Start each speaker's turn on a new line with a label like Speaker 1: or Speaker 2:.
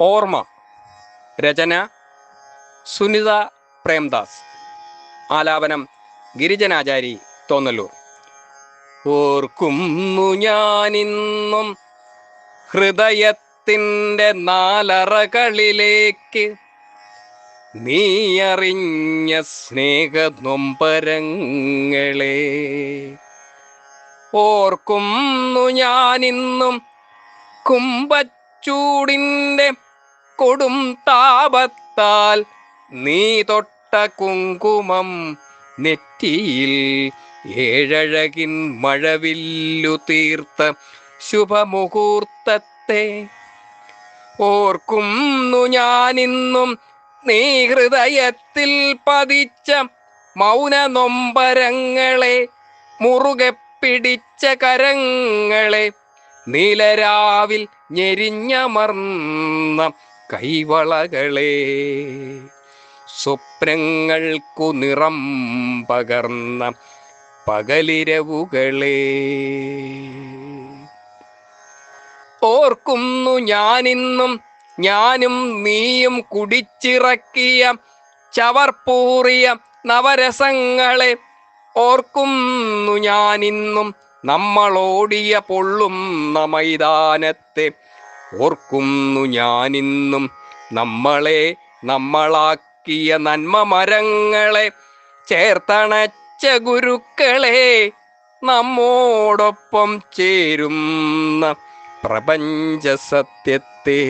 Speaker 1: ഓർമ്മ രചന സുനിത പ്രേംദാസ്. ആലാപനം ഗിരിജനാചാരി തോന്നല്ലൂർ. ഓർക്കുന്നു ഞാനിന്നും ഹൃദയത്തിന്റെ നാലറകളിലേക്ക് നീ അറിഞ്ഞ സ്നേഹ നൊമ്പരങ്ങളെ ഓർക്കുന്നു ഞാനിന്നും കുമ്പച്ചൂടിന്റെ കൊടും താപത്താൽ നീ തൊട്ട കുങ്കുമം നെറ്റിയിൽ ഏഴഴകിൻ മഴവില്ലു തീർത്ത ശുഭമുഹൂർത്തത്തെ ഓർക്കുന്നു ഞാനിന്നും നീ ഹൃദയത്തിൽ പതിച്ച മൗന നൊമ്പരങ്ങളെ മുറുകെ പിടിച്ച കരങ്ങളെ നീലരാവിൽ ഞെരിഞ്ഞമർന്ന കൈവളകളെ സ്വപ്നങ്ങൾക്കു നിറം പകർന്ന പകലിരവുകളെ. ഓർക്കുന്നു ഞാനിന്നും ഞാനും നീയും കുടിച്ചിറക്കിയ ചവർപ്പൂറിയ നവരസങ്ങളെ. ഓർക്കുന്നു ഞാനിന്നും നമ്മളോടിയ പൊള്ളുന്ന മൈതാനത്തെ ഓർക്കുന്നു ഞാനിന്നും നമ്മളെ നമ്മളാക്കിയ നന്മ മരങ്ങളെ ചേർത്തണച്ച ഗുരുക്കളെ നമ്മോടൊപ്പം ചേരുന്ന പ്രപഞ്ച സത്യത്തെ